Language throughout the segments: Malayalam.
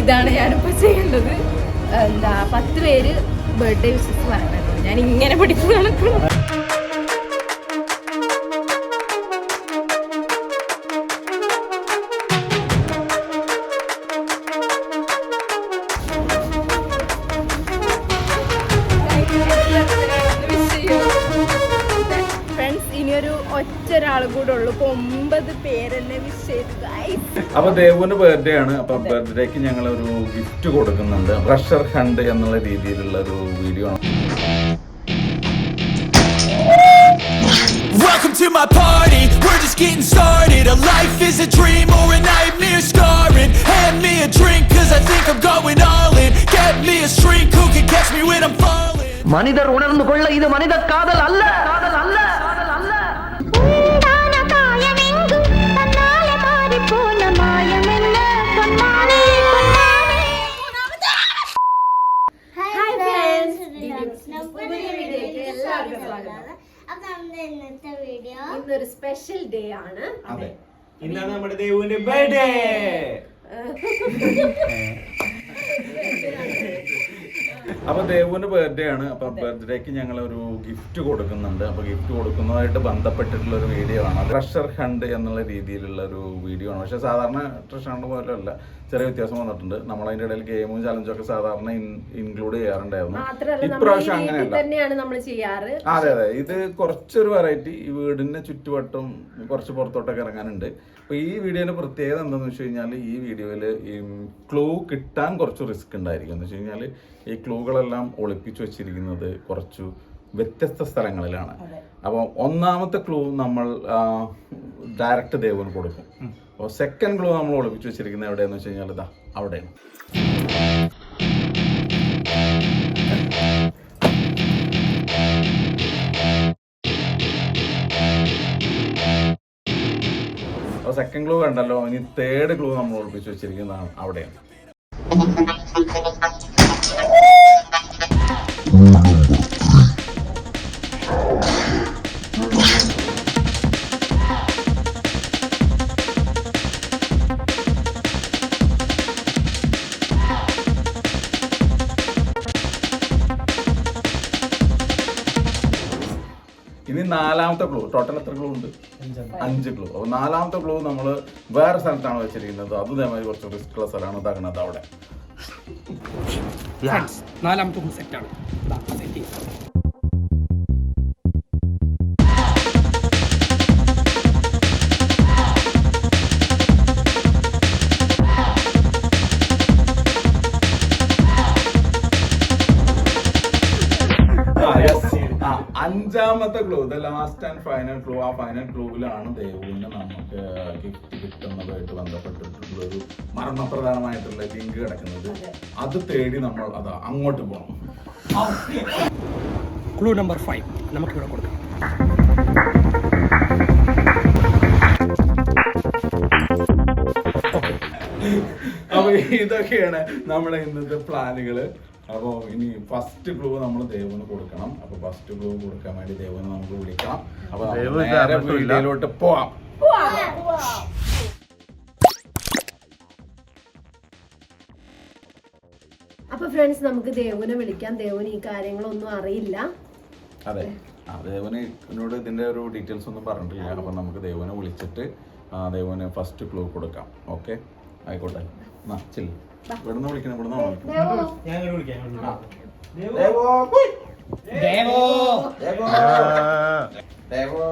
ഇതാണ് ഞാനിപ്പോൾ ചെയ്യേണ്ടത്. എന്താ പത്ത് പേര് ബർത്ത്ഡേ വിഷസ് പറഞ്ഞു ഞാൻ ഇങ്ങനെ പഠിക്കുന്ന നടക്കണം അപ്പൊ ദേവുവിന്റെ ബർത്ത്ഡേ ആണ് അപ്പൊ ബർത്ത്ഡേക്ക് ഞങ്ങൾ ഒരു ഗിഫ്റ്റ് കൊടുക്കുന്നുണ്ട് പ്രഷർ ഹണ്ട് എന്നുള്ള രീതിയിലുള്ള ഒരു വീഡിയോ ആണ് Welcome to my party, we're just getting started A life is a dream or a nightmare scarring Hand me a drink cause I think I'm going all in Get me a shrink who can catch me when I'm falling மனிதர் உணர்ந்து கொள்ள இது மனித காதல் அல்ல காதல் அல்ல സ്പെഷ്യൽ ഡേ ആണ്. അതെ. ഇന്നാണ് നമ്മുടെ ദേവുവിന്റെ ബർത്ത്ഡേ അപ്പൊ ദേവുവിന്റെ ബർത്ത്ഡേ ആണ്. അപ്പൊ ബർത്ത്ഡേക്ക് ഞങ്ങൾ ഒരു ഗിഫ്റ്റ് കൊടുക്കുന്നുണ്ട്. അപ്പൊ ഗിഫ്റ്റ് കൊടുക്കുന്നതായിട്ട് ബന്ധപ്പെട്ടിട്ടുള്ള ഒരു വീഡിയോ ആണ്. ട്രഷർ ഹണ്ട് എന്നുള്ള രീതിയിലുള്ള ഒരു വീഡിയോ ആണ്. പക്ഷെ സാധാരണ ട്രഷർ ഹണ്ട് പോലെയല്ല ചെറിയ വ്യത്യാസം വന്നിട്ടുണ്ട്. നമ്മൾ അതിന്റെ ഇടയിൽ ഗെയിമും ചലഞ്ചും ഒക്കെ സാധാരണ ഇൻക്ലൂഡ് ചെയ്യാറുണ്ടായിരുന്നു. ഇപ്രാവശ്യം അങ്ങനെയല്ല. നമ്മൾ ചെയ്യാറ്. അതെ അതെ. ഇത് കുറച്ചൊരു വെറൈറ്റി ഈ വീടിന്റെ ചുറ്റുവട്ടം കുറച്ച് പുറത്തോട്ടൊക്കെ ഇറങ്ങാനുണ്ട്. അപ്പൊ ഈ വീഡിയോന്റെ പ്രത്യേകത എന്താണെന്ന് വെച്ച് കഴിഞ്ഞാൽ ഈ വീഡിയോയിൽ ഈ ക്ലൂ കിട്ടാൻ കുറച്ച് റിസ്ക് ഉണ്ടായിരിക്കും. എന്ന് വെച്ച് കഴിഞ്ഞാൽ ഈ ക്ലൂകളെല്ലാം ഒളിപ്പിച്ചു വെച്ചിരിക്കുന്നത് കുറച്ചു വ്യത്യസ്ത സ്ഥലങ്ങളിലാണ്. അപ്പോൾ ഒന്നാമത്തെ ക്ലൂ നമ്മൾ ഡയറക്റ്റ് ദേവന് കൊടുക്കും. അപ്പോൾ സെക്കൻഡ് ഗ്ലൂ നമ്മൾ ഒളിപ്പിച്ച് വെച്ചിരിക്കുന്നത് എവിടെയെന്ന് വെച്ച് കഴിഞ്ഞാൽ ഇതാ അവിടെയാണ്. അപ്പോൾ സെക്കൻഡ് ക്ലൂ കണ്ടല്ലോ ഇനി തേർഡ് ക്ലൂ നമ്മൾ ഒളിപ്പിച്ച് വെച്ചിരിക്കുന്നതാണ് അവിടെയാണ്. ഇനി നാലാമത്തെ ഗ്ലൂ ടോട്ടൽ എത്ര ഗ്ലൂ ഉണ്ട്? അഞ്ച് ഗ്ലൂ അപ്പോൾ നാലാമത്തെ ഗ്ലൂ നമ്മൾ വേറെ സ്ഥലത്താണ് വെച്ചിരിക്കുന്നത്. അത് ഇതേമാതിരി കുറച്ച് റിസ്ക് ഉള്ള സ്ഥലമാണ്. ഇതാക്കുന്നത് അവിടെ നാലാമത്തെ സെറ്റാണ് സെറ്റ് ആ, yes. അഞ്ചാമത്തെ clue the last and final clue ആ ഫൈനൽ ക്ലൂവിലാണ് ദേവുവിന് നമുക്ക് ഗിഫ്റ്റ് കിട്ടുന്നതായിട്ട് ബന്ധപ്പെട്ടിട്ടുള്ള ഒരു മർമ്മപ്രധാനമായിട്ടുള്ള ലിങ്ക് കിടക്കുന്നത്. അത്. തേടി നമ്മൾ അത് അങ്ങോട്ട് പോകണം ക്ലൂ നമ്പർ ഫൈവ് നമുക്ക് ഇവിടെ കൊടുക്കാം. അപ്പൊ ഇതൊക്കെയാണ് നമ്മുടെ ഇന്നത്തെ പ്ലാനുകൾ. അപ്പൊ ഇനി ഫസ്റ്റ് ക്ലൂ നമ്മൾ ദേവന് കൊടുക്കണം. അപ്പൊ ഫസ്റ്റ് ക്ലൂ കൊടുക്കാൻ വേണ്ടി ദേവന് നമുക്ക് വിളിക്കാം. അപ്പൊ നമുക്ക് നേരെ വീഡിയോയിലോട്ട് പോവാം. അപ്പൊ ഫ്രണ്ട്സ് നമുക്ക് ദേവനെ വിളിക്കാം. ദേവൻ ഈ കാര്യങ്ങളൊന്നും അറിയില്ല. അതെ. ദേവന് എന്നോട് ഇതിന്റെ ഒരു ഡീറ്റെയിൽസ് ഒന്നും പറഞ്ഞിട്ടില്ല. അപ്പൊ നമുക്ക് ദേവനെ വിളിച്ചിട്ട് ദേവന് ഫസ്റ്റ് ക്ലൂ കൊടുക്കാം. ഓക്കെ ആയിക്കോട്ടെ. എന്നാ ചെല്ലു. ഇവിടുന്ന് വിളിക്കണം ഇവിടുന്ന് ഞാൻ ഇങ്ങോട്ട് വിളിക്കാം. ദേവോ. ദേവോ. ദേവോ. ദേവോ.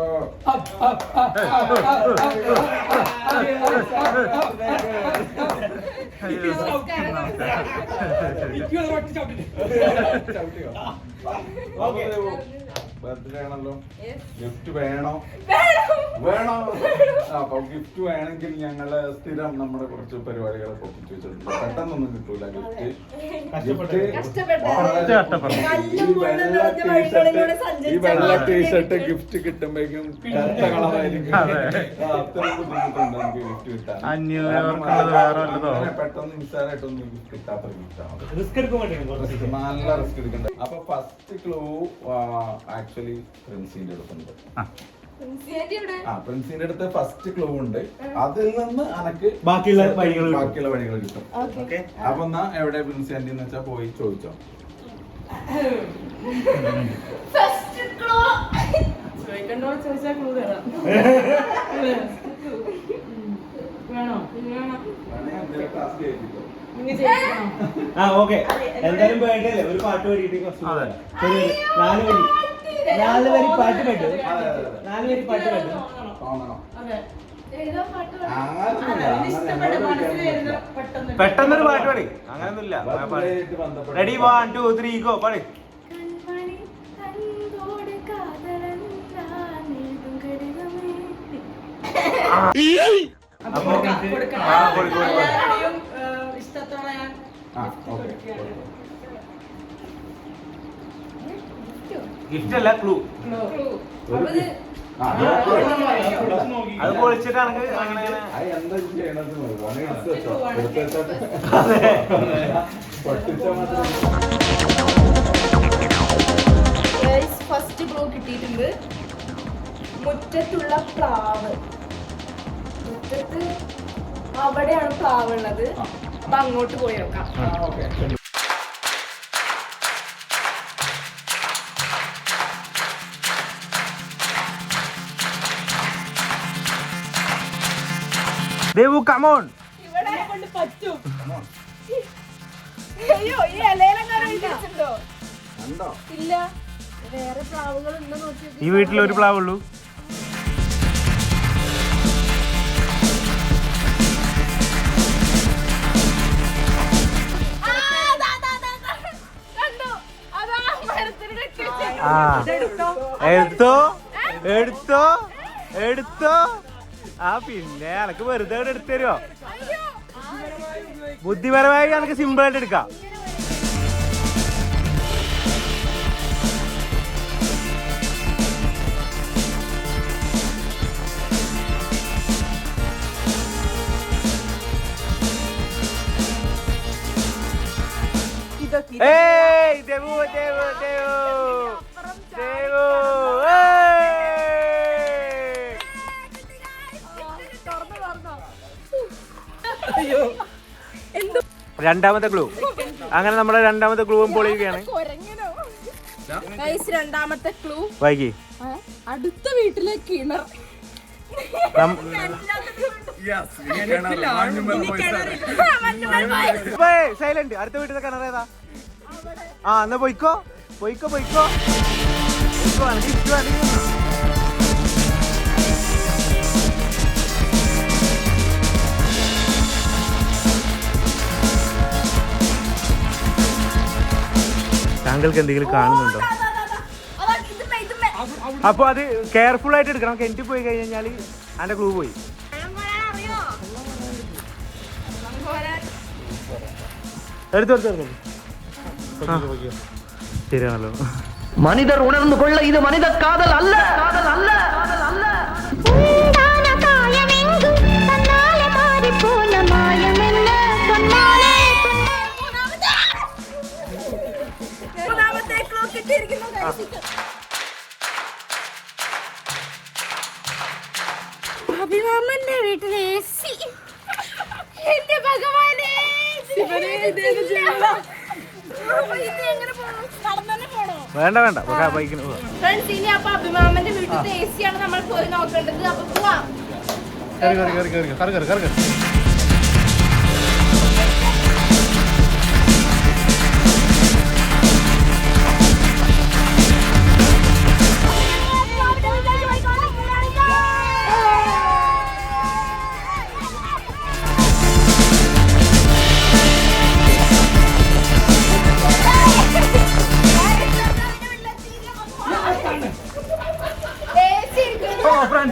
ചവിട്ടിയോ ഓക്കേ. ദേവോ. ബർത്ത്ഡേ ആണല്ലോ. ഗിഫ്റ്റ് വേണോ. വേണോ? അപ്പൊ ഗിഫ്റ്റ് വേണമെങ്കിൽ ഞങ്ങൾ സ്ഥിരം നമ്മുടെ കുറച്ച് പരിപാടികളൊക്കെ ഒപ്പിച്ചു വെച്ചിട്ടുണ്ട്. പെട്ടെന്നൊന്നും കിട്ടൂല ഗിഫ്റ്റ് ഗിഫ്റ്റ് ഈ വെള്ള ടീഷർട്ട് ഗിഫ്റ്റ് കിട്ടുമ്പോഴേക്കും കറുത്ത കളറായിരിക്കും. അത്രയും ബുദ്ധിമുട്ടുണ്ട് നമുക്ക് ഗിഫ്റ്റ് കിട്ടാൻ? അങ്ങനെ പെട്ടെന്ന് നിസ്സാരായിട്ടൊന്നും ഗിഫ്റ്റ് കിട്ടാത്ത റിസ്ക് നല്ല റിസ്ക് എടുക്കണ്ട. അപ്പൊ ഫസ്റ്റ് ക്ലൂ ആക്ച്വലി പ്രിൻസിന്റെ അടുത്തുണ്ട്. ആ പ്രിൻസിന്റെ അടുത്ത് ഫസ്റ്റ് ക്ലൂ ഉണ്ട്. അതിൽ നിന്ന് അനക്ക് ബാക്കിയുള്ള വഴികൾ ബാക്കിയുള്ള വഴികൾ കിട്ടും. ഓക്കെ. അപ്പൊ എന്നാ എവിടെ പ്രിൻസിന്റെ എന്ന് വെച്ചാ പോയി ചോദിച്ചോ. ഫസ്റ്റ് ക്ലൂ ചോദിക്കണ്ടോ ക്ലൂ തരാം. വേണോ? വേണം ആ ഓക്കെ. എന്തായാലും ബേർഡേ ഒരു പാട്ട് പാടിയിട്ട് നാല് വരി. നാല് വരി പാട്ട് പെട്ടു നാല് വരി പാട്ട് പെട്ടു പെട്ടെന്നൊരു പാട്ട് പാടി. അങ്ങനൊന്നുമില്ല. Ready one two three go പാടി. ഇഷ്ടത്തോടെ ഞാൻ ഗിഫ്റ്റ് അല്ല ക്ലൂ അത് ഫസ്റ്റ് ബ്ലൂ കിട്ടിയിട്ടുണ്ട്. മുറ്റത്തുള്ള പ്ലാവ്. മുറ്റത്ത് അവിടെയാണ് പ്ലാവ് ഉള്ളത്. അപ്പൊ അങ്ങോട്ട് പോയേക്കാം ഉണ്ടോ കമോൺ ഈ വീട്ടിൽ ഒരു പ്ലാവുള്ളൂ. ആ എടുത്തോ? എടുത്തോ? എടുത്തോ? ആ പിന്നെ എനക്ക് വെറുതെ ഇവിടെ എടുത്തു തരുമോ ബുദ്ധിപരമായി എനിക്ക് സിമ്പിൾ ആയിട്ട് എടുക്കാം. ഏയ് ദേവു ദേവു ദേവു ദേവു. രണ്ടാമത്തെ ക്ലൂ അങ്ങനെ നമ്മുടെ രണ്ടാമത്തെ ക്ലൂവും പൊളിയുകയാണ്. രണ്ടാമത്തെ ക്ലൂ വൈകി. അടുത്ത വീട്ടിലെ കിണർ. സൈലന്റ് അടുത്ത വീട്ടിലെ കിണർ ഏതാ? ആ എന്നാ പോയിക്കോ. പോയിക്കോ പോയിക്കോ. പോയിക്കോ, ഇഷ്ടമാണെങ്കിൽ താങ്കൾക്ക് എന്തെങ്കിലും കാണുന്നുണ്ടോ? അപ്പോൾ അത് കെയർഫുൾ ആയിട്ട് എടുക്കണം. നമുക്ക് എന്റെ പോയി കഴിഞ്ഞാൽ അതിന്റെ ക്ലൂ പോയി. എടുത്തെടുത്തെടുത്തു ശരിയാണല്ലോ മനിതർ ഉണർന്നു കൊള്ള ഇത് മനിത കാതൽ അല്ല കാതൽ അല്ല കാതൽ അല്ല വേണ്ട വേണ്ട. ബൈക്കിന് പോവാം ഫ്രണ്ട്സ് ഇനി അപ്പൊ അഭിമാമന്റെ വീട്ടിലത്തെ എ സി ആണ് നമ്മൾ പോയി നോക്കേണ്ടത്. അപ്പൊ പോവാം. കറി കറി കറി കറി കറി. കറി കയറി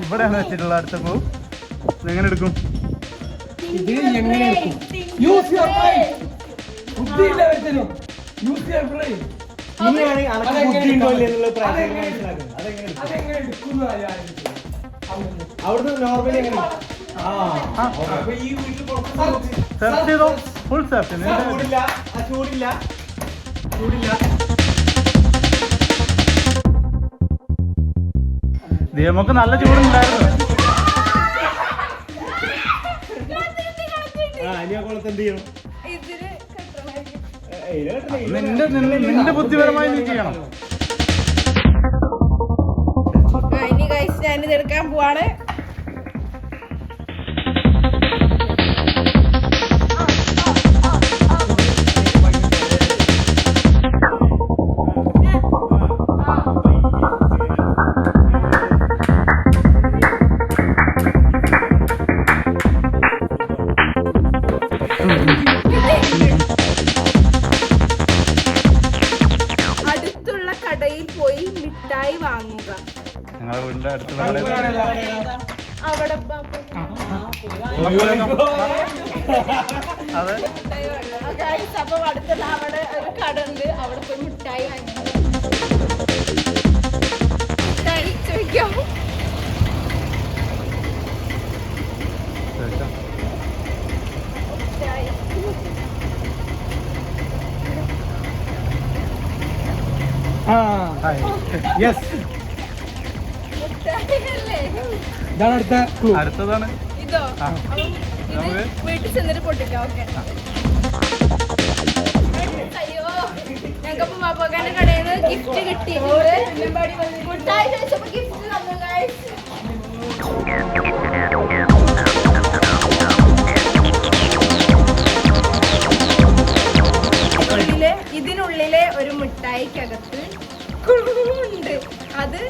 ഇവിടെയാണ് വെച്ചിട്ടുള്ള അടുത്ത പൂ എങ്ങനെ എടുക്കും? ഇത് എങ്ങനെ എടുക്കും? യൂസ് യുവർ ബ്രെയിൻ ബുദ്ധിയില്ല ഒരുത്തനും യൂസ് യുവർ ബ്രെയിൻ ഇനിയാണ് അനക്ക് ബുദ്ധി ഉണ്ടോ എന്നുള്ള അതെങ്ങനെ എടുക്കും? അതെങ്ങനെ എടുക്കുന്നു അവിടുന്ന്. നോർമലി എങ്ങനെ? ആ അപ്പൊ ഈ വീട്ടിൽ പുറത്ത് സെർച്ച് ചെയ്തോ ഫുൾ സെർച്ച് ആ, ചൂടില്ല. ആ ചൂടില്ല. ചൂടില്ല. നമുക്ക് നല്ല ചൂടുണ്ടായിരുന്നു. നിന്റെ നിന്റെ- ബുദ്ധിപരമായി നീ ചെയ്യണം. ആ, ഇനി കഴിച്ച് ഞാനിത് എടുക്കാൻ പോവാണ്. മിഠായി യെസ് ഇതാണ് അടുത്ത ക്ലൂ അടുത്തതാണ്. വീട്ടിൽ ചെന്നിട്ട് പൊട്ടിക്കാം ഓക്കെ. അയ്യോ ഞങ്ങൾക്ക് പാപ്പാക്കാന്റെ കടയിൽ നിന്ന് ഗിഫ്റ്റ് കിട്ടിയിട്ടുണ്ട് മിഠായി ചോദിച്ചപ്പോ ഗിഫ്റ്റ് തന്നു ഇതിനുള്ളിലെ ഒരു മിഠായിക്കകത്ത് ഉണ്ട് അത്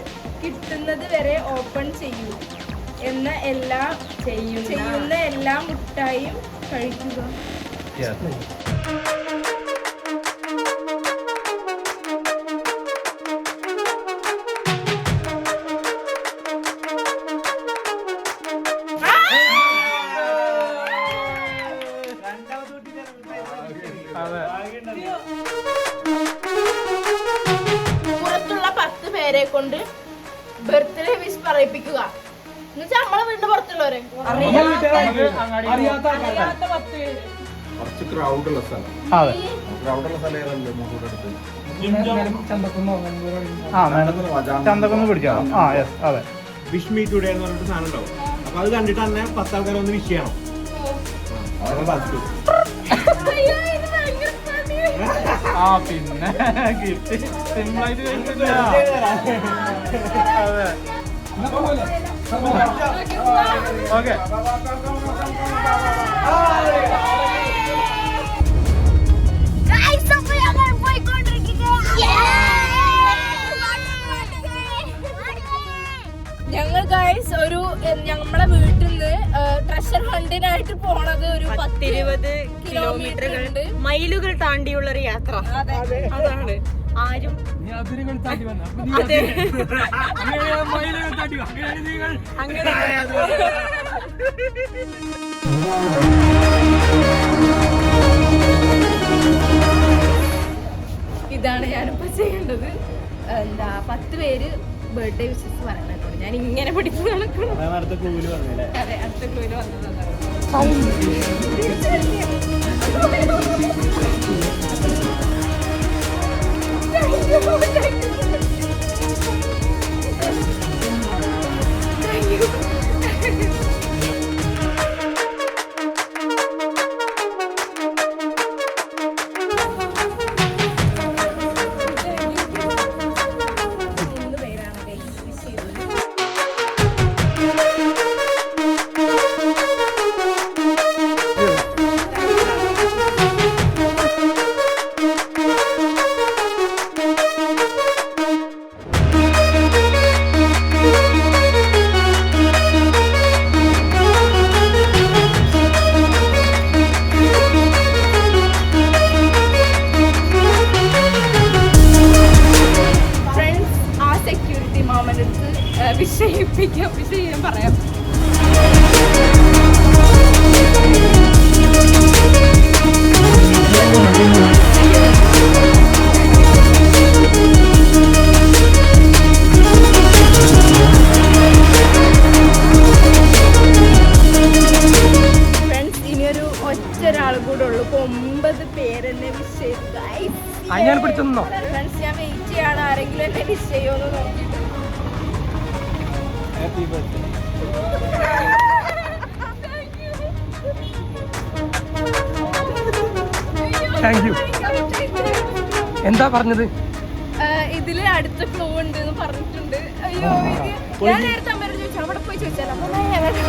കിട്ടുന്നത് വരെ ഓപ്പൺ ചെയ്യൂ എന്ന എല്ലാ ചെയ്യുന്ന എല്ലാ മുട്ടായും കഴിക്കുക. കുറച്ച് ക്രൗഡുള്ള സ്ഥലം അതെ ക്രൗഡുള്ള സ്ഥലം ഏതല്ലേ അടുത്ത് ആ ചന്തക്കൊന്ന് ആ യെസ് അതെ വിഷ് മീ ടുഡേ എന്ന് പറഞ്ഞിട്ട് സാധനം ഉണ്ടാവും അപ്പൊ അത് കണ്ടിട്ട് തന്നെ പത്താൾക്കാർ ഒന്ന് വിഷ് ചെയ്യണം ആ പിന്നെ ഗിഫ്റ്റ് സിമ്പിളായിട്ട് അതെ ഓക്കെ ഞങ്ങൾ ഗൈസ് ഒരു ഞങ്ങളെ ഞമ്മളെ വീട്ടിൽ നിന്ന് ട്രഷർ ഹണ്ടിനായിട്ട് പോണത് ഒരു പത്തിരുപത് കിലോമീറ്റർ ഉണ്ട്. മൈലുകൾ താണ്ടിയുള്ള ഒരു യാത്ര അതാണ്. ആരും അതെ. അങ്ങനെ ഇതാണ് ഞാനിപ്പോ ചെയ്യേണ്ടത്. എന്താ പത്ത് പേര് ബർത്ത്ഡേ വിഷസ് പറയുന്നുണ്ട് ഞാൻ ഇങ്ങനെ പഠിച്ചു നടക്കണം അടുത്ത പറഞ്ഞല്ലേ അതെ അടുത്ത ക്ലൂവിൽ വന്നതാണ്. ചെയ്യാണ് ആരെങ്കിലും എന്നെ വിഷ് ചെയ്യുമെന്ന് നോക്കിയിട്ട് Thank you. എന്താ പറഞ്ഞത്? ഇതിൽ അടുത്ത ഫ്ലോ ഉണ്ട് എന്ന് പറഞ്ഞിട്ടുണ്ട്. അയ്യോ ഇത് ഞാൻ നേരത്തെ അമ്മ ചോദിച്ചു അവിടെ പോയി ഞങ്ങളുടെ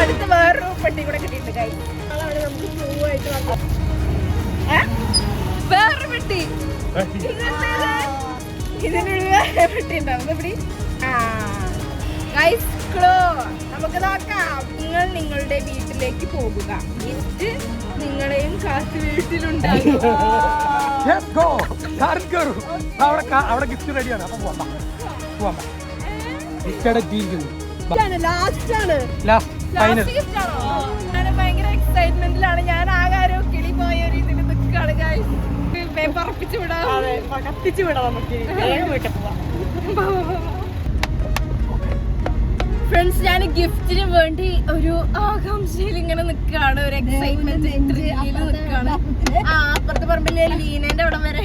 അടുത്ത വേറൊരു പെട്ടി കൂടെ കിട്ടിയിട്ടുണ്ട് കൈ ആയിട്ട്? വേറൊരു പെട്ടി. പെട്ടി ഉണ്ടാവും. നമുക്ക് നോക്കാം. നിങ്ങൾ നിങ്ങളുടെ വീട്ടിലേക്ക് പോകുക. നിങ്ങളെയും കാത്ത് വീട്ടിലുണ്ടാകും. അവിടെ ഗിഫ്റ്റ് റെഡിയാണ് അപ്പൊ പോവാം പോവാം ഗിഫ്റ്റ് ലാസ്റ്റ് ആണ്. ലാസ്റ്റ് ഫൈനൽ ഭയങ്കര എക്സൈറ്റ്മെന്റിലാണ് ഞാൻ പറപ്പിച്ചു വിടാം. കത്തിച്ചു വിടാം നമുക്ക്. വേഗം വീട്ടിൽ പോവാം. ഫ്രണ്ട്സ് ഞാൻ ഗിഫ്റ്റിന് വേണ്ടി ഒരു ആകാംക്ഷയിൽ ഇങ്ങനെ നിൽക്കുകയാണ്. ഒരു എക്സൈറ്റ്മെന്റ് നിൽക്കുകയാണ്. ആ അപ്പുറത്തെ പറമ്പിലെ ലീനന്റെ അവിടെ വരെ.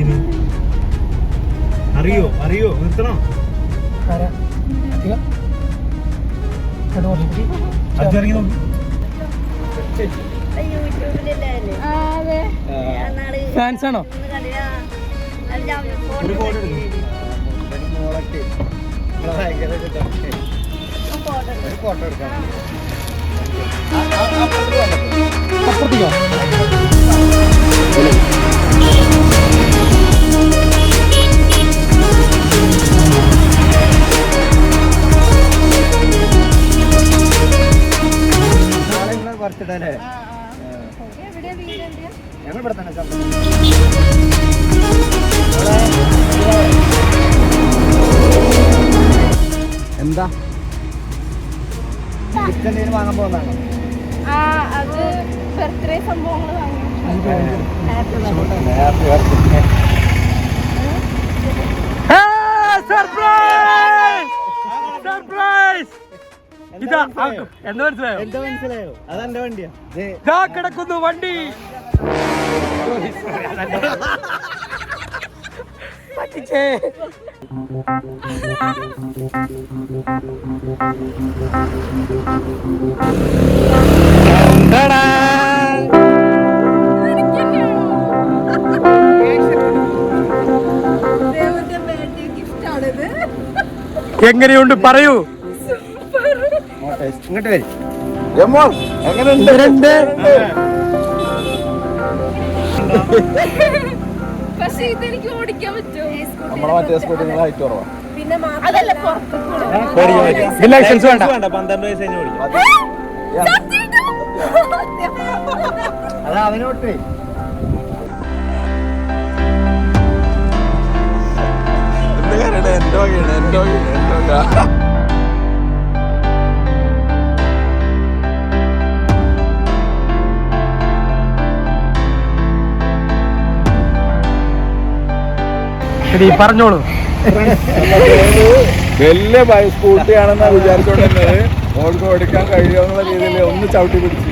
കാണിക്കുന്നത് അറിയോ അറിയോ നിർത്തണോ അത് ഇറങ്ങി നോക്ക് ഫാൻസ് ആണോ ഒരു ഫോട്ടോ എടുക്കും അപ്പുറത്തേക്കോ എന്താ? ചിക്കൻ എന്തെങ്കിലും വാങ്ങാൻ പോകുന്നതാണോ? അത് ബർത്ത്ഡേ സംഭവങ്ങൾ വാങ്ങി. സർപ്രൈസ് സർപ്രൈസ് ഇതാ ആക്കും. എന്താ മനസ്സിലായോ? എന്താ മനസ്സിലായോ? അതെന്റെ വണ്ടിയാ? ഇതാ കിടക്കുന്നു വണ്ടി. പറ്റിച്ചേ. എങ്ങനെയുണ്ട് പറയൂ. ഇങ്ങോട്ട് വരും. എങ്ങനെയുണ്ട്? പക്ഷേ ഇതെനിക്ക് ഓടിക്കാൻ പറ്റുമോ? നമ്മളെ മറ്റേ സ്കൂട്ടി ഹൈറ്റ് കുറവാ. പിന്നെ ലൈസൻസ് വേണ്ട. പന്ത്രണ്ട് വയസ്സ് കഴിഞ്ഞ് ഓടിക്കും. അത് അവനോട്ട് എന്റെ വകയാണ് എന്റെ വകയാണ് എന്റെ വക ശരി പറഞ്ഞോളൂ. വലിയ ബൈ സ്കൂട്ടിയാണെന്നാ വിചാരിച്ചോണ്ടിരുന്നത്. ഓൾക്ക് ഓടിക്കാൻ കഴിയുമെന്നുള്ള രീതിയിൽ ഒന്ന് ചവിട്ടി പിടിച്ച്.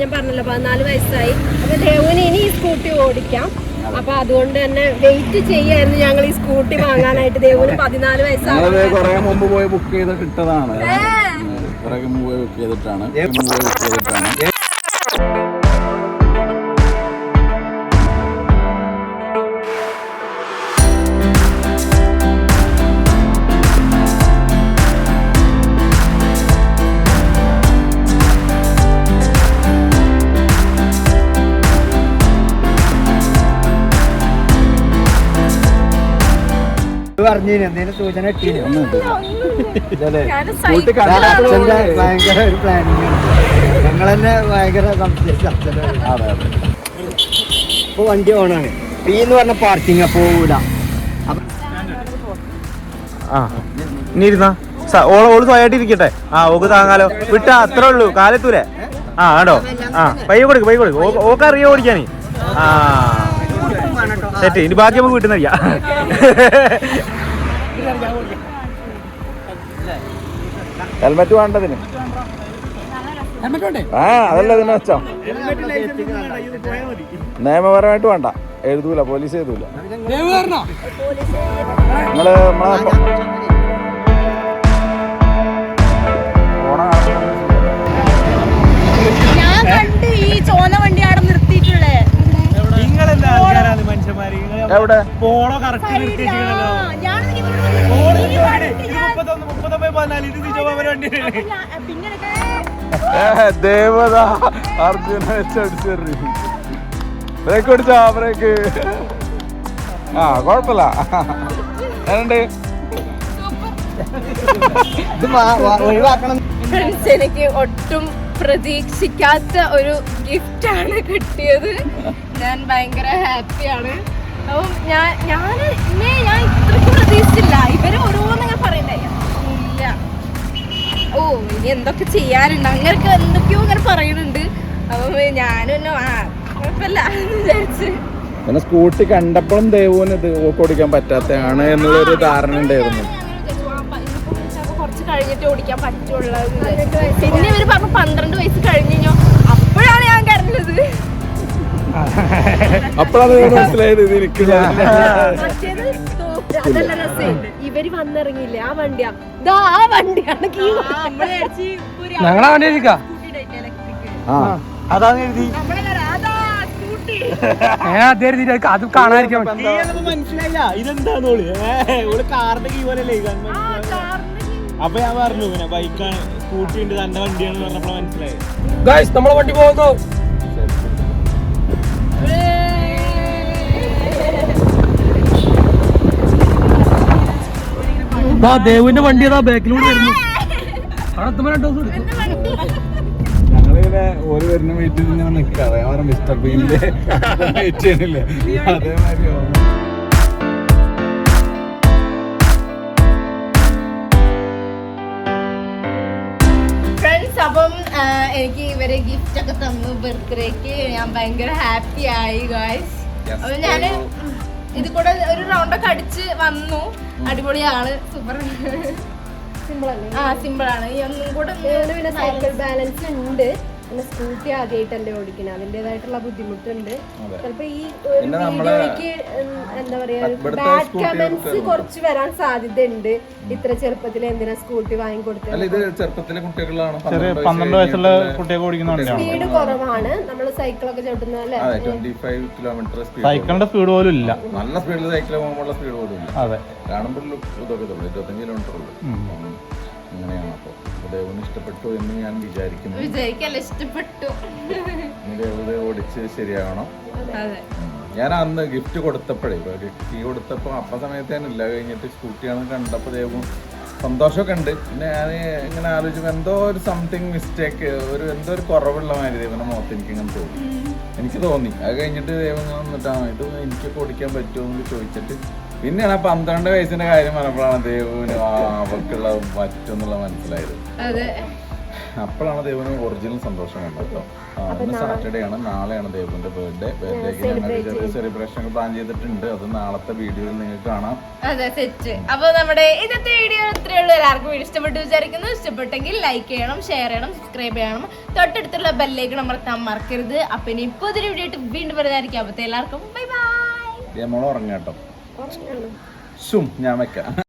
ഞാൻ പറഞ്ഞല്ലോ പതിനാല് വയസ്സായി. അപ്പൊ ദേവുന് ഇനി ഈ സ്കൂട്ടി ഓടിക്കാം. അപ്പൊ അതുകൊണ്ട് തന്നെ വെയിറ്റ് ചെയ്യായിരുന്നു ഞങ്ങൾ ഈ സ്കൂട്ടി വാങ്ങാനായിട്ട്. ദേവുന് പതിനാല് വയസ്സാണ് കുറെ മുമ്പ് പോയി ബുക്ക് ചെയ്ത ഇട്ടതാണ് കുറെ മൂവ് ചെയ്തിട്ടാണ്. മൂവ് ചെയ്തിട്ടാണ്. പറഞ്ഞു എന്തെങ്കിലും സൂചന കിട്ടീന് ഭയങ്കര ഒരു പ്ലാനിങ് ഞങ്ങൾ തന്നെ ഭയങ്കര സംശയിച്ചു വണ്ടി ഓണാണ്. പി എന്ന് പറഞ്ഞ പോകൂല ആ ഇനി ഇരുന്നാ. സ- ഓൾ ഓൾ സ്വയമായിട്ട് ഇരിക്കട്ടെ. ആ ഓക്ക് താങ്ങാലോ. വിട്ടാ അത്രേ ഉള്ളൂ. കാലത്തൂരെ ആ ആണോ? ആ പയ്യ കൊടുക്ക് പയ്യ കൊടുക്ക്. ഓക്കറിയോ ഓക്ക് അറിയോ ഓടിക്കാനേ. ആ. സെറ്റ്. ഇനി ബാക്കി നമുക്ക് വീട്ടിൽ നിന്ന് ഹെൽമെറ്റ് വേണ്ടതിന്. ആ അതല്ല ഇതിന് വെച്ചോ നിയമപരമായിട്ട് വേണ്ട. എഴുതൂല പോലീസ് എഴുതൂല. നിങ്ങൾ നമ്മളെ പോണ ഞാൻ കണ്ട് ഈ ചോന്ന വണ്ടി അവിടെ നിർത്തിയിട്ടുള്ളേ നിങ്ങളെന്താ ആൾക്കാരാണ് മനുഷ്യന്മാര്. എവിടെ? പോണോ കറക്റ്റ് ദേവത അർജുന വെച്ചടിച്ചെറി. ബ്രേക്ക് പിടിച്ചോ ബ്രേക്ക്. ആ കുഴപ്പമില്ല. എന്നുണ്ട് ഒഴിവാക്കണം. ഫ്രണ്ട്സ് എനിക്ക് ഒട്ടും പ്രതീക്ഷിക്കാത്ത ഒരു ഗിഫ്റ്റ് ആണ് കിട്ടിയത്. ഞാൻ ഭയങ്കര ഹാപ്പിയാണ്. അപ്പം ഞാൻ ഞാൻ ഇന്നേ ഞാൻ ഇത്രയ്ക്ക് പ്രതീക്ഷിച്ചില്ല. ഇവർ ഓരോന്നിങ്ങനെ പറയണ്ടേ ഇല്ല. ഓ ഇനി എന്തൊക്കെ ചെയ്യാനുണ്ട്? അങ്ങനെയൊക്കെ എന്തൊക്കെയോ ഇങ്ങനെ പറയുന്നുണ്ട്. അപ്പം ഞാനും ആ കുഴപ്പമില്ല എന്ന് വിചാരിച്ച്. പിന്നെ സ്കൂട്ടി കണ്ടപ്പോഴും ദേവുവിന് ഇത് ഓടിക്കാൻ പറ്റാത്തതാണ് എന്നുള്ളൊരു ധാരണ ഉണ്ടായിരുന്നു. കുറച്ച് കഴിഞ്ഞിട്ട് ഓടിക്കാൻ പറ്റുള്ളൂ പിന്നെ ഇവർ പറഞ്ഞു പന്ത്രണ്ട് വയസ്സ് കഴിഞ്ഞു കഴിഞ്ഞോ അപ്പോഴാണ് ഞാൻ കരഞ്ഞത്. അപ്പോഴാണ് മനസ്സിലായത് ഇത് തോ- അതല്ല രസേ. ഇവർ വന്നിറങ്ങിയില്ലേ? ആ വണ്ടിയാ. ദാ ആ വണ്ടിയാണ് കീ ഞങ്ങളെ വണ്ടി ഇരിക്കാം. അതാണ് എഴുതി അത് കാണാതിരിക്കാൻ മനസ്സിലായില്ല. ഇതെന്താന്ന് ഓൾ? കാറിന്റെ കീ പോലെ അപ്പൊ ഞാൻ പറഞ്ഞു ബൈക്കാണ് സ്കൂട്ടി ഉണ്ട് തന്റെ വണ്ടിയാണെന്ന് പറഞ്ഞപ്പോ മനസ്സിലായി. നമ്മളെ വണ്ടി പോകുന്നു ദാ ദേവിന്റെ വണ്ടി അതാ ബാക്കിലൂടെ വരുന്നു. അവിടെ രണ്ടു ദിവസം എടുക്കും. ഞങ്ങളിങ്ങനെ ഓര് വരുന്ന വെയിറ്റ് ഞാൻ നിൽക്കാതെ അവരെ മിസ്റ്റർ ബീനിലെ വെയിറ്റ് ചെയ്യണില്ലേ അതേമാതിരി അപ്പം എനിക്ക് ഇവരെ ഗിഫ്റ്റ് ഒക്കെ തന്നു. ബർത്ത്ഡേക്ക് ഞാൻ ഭയങ്കര ഹാപ്പി ആയി ഗായ്സ് അപ്പൊ ഞാൻ ഇത് കൂടെ ഒരു റൗണ്ട് ഒക്കെ അടിച്ച് വന്നു. അടിപൊളിയാണ്. സൂപ്പർ ആ സിമ്പിൾ ആണ്. ഈ ഒന്നും കൂടെ സൈക്കിൾ ബാലൻസ് ഉണ്ട്. പിന്നെ സ്കൂട്ടി ആദ്യമായിട്ടല്ലേ ഓടിക്കുന്നത് അതിന്റെതായിട്ടുള്ള ബുദ്ധിമുട്ടുണ്ട്. ചിലപ്പോ ഈ വീഡിയോയ്ക്ക് എന്താ പറയാ ബാഡ് കമന്റ്സ് കുറച്ച് വരാൻ സാധ്യതയുണ്ട്. ഇത്ര ചെറുപ്പത്തിൽ എന്തിനാ സ്കൂട്ടി അല്ല വാങ്ങിക്കൊടുത്തത് ഇത് ചെറുപ്പത്തിലെ കുട്ടികളാണ്. ചെറിയ പന്ത്രണ്ട് വയസ്സുള്ള കുട്ടിയൊക്കെ ഓടിക്കുന്ന സ്പീഡ് കുറവാണ്. നമ്മൾ സൈക്കിളൊക്കെ ചവിട്ടുന്ന അല്ലേ? അതെ ട്വന്റി ഫൈവ് കിലോമീറ്റർ സ്പീഡ് സൈക്കിളിന്റെ സ്പീഡ് പോലും ഇല്ല. നല്ല സ്പീഡിൽ സൈക്കിൾ പോകുമ്പോൾ സ്പീഡ് പോലും ഇല്ല. അതെ. കാണുമ്പോൾ ഇരുപത്തഞ്ച് കിലോമീറ്റർ ഉള്ളൂ. അങ്ങനെയാണ് അപ്പോൾ. ദേവന് ഇഷ്ടപ്പെട്ടു എന്ന് ഞാൻ വിചാരിക്കുന്നു. ഇഷ്ടപ്പെട്ടു. ദേവത ഓടിച്ച് ശരിയാവണം. ഞാൻ അന്ന് ഗിഫ്റ്റ് കൊടുത്തപ്പോഴേ കീ കൊടുത്തപ്പോൾ അപ്പ സമയത്ത് ഞാൻ ഇല്ല കഴിഞ്ഞിട്ട് സ്കൂട്ടിയാണ് കണ്ടപ്പോൾ ദേവും സന്തോഷമൊക്കെ ഉണ്ട്. പിന്നെ ഞാൻ ഇങ്ങനെ ആലോചിച്ചു എന്തോ ഒരു സംതിങ് മിസ്റ്റേക്ക് ഒരു എന്തോ ഒരു കുറവുള്ള മാതിരി ദേവന്റെ മുഖത്ത് എനിക്ക് ഇങ്ങനെ തോന്നി എനിക്ക് തോന്നി. അത് കഴിഞ്ഞിട്ട് ദൈവം വന്നിട്ടാണ് ഇത് എനിക്കൊക്കെ ഓടിക്കാൻ പറ്റുമോ? എന്ന് ചോദിച്ചിട്ട് പിന്നെയാണ് ആ പന്ത്രണ്ട് വയസ്സിന്റെ കാര്യം പറഞ്ഞപ്പോഴാണ് ദേവുവിന് അവർക്കുള്ള മറ്റൊന്നുള്ള മനസ്സിലായത്. അപ്പോഴാണ് ദേവന് ഒറിജിനൽ സന്തോഷം കണ്ടത് ഇന്ന് സാറ്റർഡേ ആണ് നാളെയാണ് ദേവന്റെ ബർത്ത്ഡേ ബർത്ത്ഡേക്ക് ഞങ്ങൾ ചെറിയ സെലിബ്രേഷൻ ഒക്കെ പ്ലാൻ ചെയ്തിട്ടുണ്ട്. അത് നാളത്തെ വീഡിയോയിൽ നിങ്ങൾക്ക് കാണാം. അതെ സെറ്റ്. അപ്പോൾ നമ്മുടെ ഇന്നത്തെ വീഡിയോ ഇത്രയേ ഉള്ളൂ. എല്ലാവർക്കും വീഡിയോ ഇഷ്ടപ്പെട്ടു വിചാരിക്കുന്നു. ഇഷ്ടപ്പെട്ടെങ്കിൽ ലൈക്ക് ചെയ്യണം ഷെയർ ചെയ്യണം സബ്സ്ക്രൈബ് ചെയ്യണം. തൊട്ടടുത്തുള്ള ബെല്ലേക്ക് അമർത്താൻ മറക്കരുത്. അപ്പൊ ഇനി പുതിയൊരു വീഡിയോ ആയിട്ട് വീണ്ടും വരുന്നതായിരിക്കും. അപ്പത്തെ എല്ലാവർക്കും ബൈ ബൈ മോളെ ഉറങ്ങാട്ടോ ശും ഞാൻ വെക്കാം.